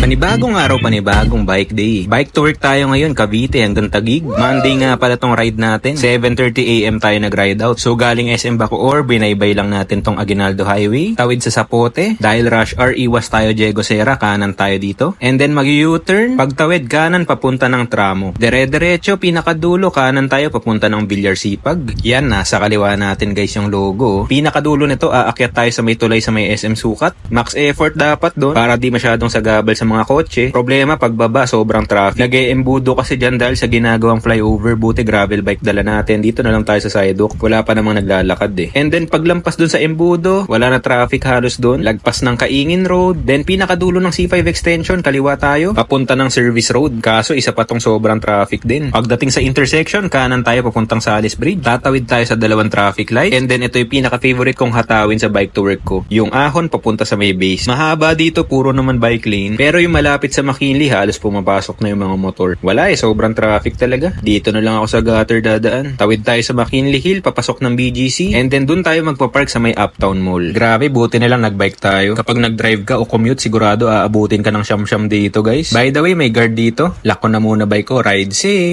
Panibagong araw, panibagong bike day. Bike to work tayo ngayon, Cavite hanggang Tagig. Monday nga pala tong ride natin. 7.30am tayo nag-ride out. So galing SM Bacoor, binaybay lang natin tong Aguinaldo Highway. Tawid sa Sapote. Dahil rush hour, iwas tayo Diego Serra, kanan tayo dito. And then mag-U-turn. Pagtawid kanan, papunta ng tramo. Dire-diretso, pinakadulo, kanan tayo, papunta ng Bilyar Sipag. Yan, nasa kaliwa natin guys yung logo. Pinakadulo nito, aakyat tayo sa may tulay sa may SM Sukat. Max effort dapat doon para di masyadong sagabal sa mga kotse. Problema pagbaba, sobrang traffic. Nag-eembudo kasi dyan dahil sa ginagawang flyover. Buti gravel bike dala natin. Dito na lang tayo sa sidewalk. Wala pa namang naglalakad eh. And then paglampas doon sa embudo, wala na traffic halos doon. Lagpas ng Kaingin Road. Then pinakadulo ng C5 extension, kaliwa tayo. Papunta ng Service Road. Kaso isa pa tong sobrang traffic din. Pagdating sa intersection, kanan tayo papuntang Salis Bridge. Tatawid tayo sa dalawang traffic light. And then ito yung pinaka-favorite kong hatawin sa bike to work ko. Yung ahon papunta sa may base. Mahaba dito, puro naman bike lane. Pero yung malapit sa McKinley, halos pumapasok na yung mga motor. Wala eh, sobrang traffic talaga. Dito na lang ako sa gutter dadaan. Tawid tayo sa McKinley Hill, papasok ng BGC. And then dun tayo magpa-park sa may Uptown Mall. Grabe, buti na lang nagbike tayo. Kapag nag-drive ka o commute, sigurado aabutin ka ng siyam-siyam dito guys. By the way, may guard dito. Lock na muna bike ko. Ride safe!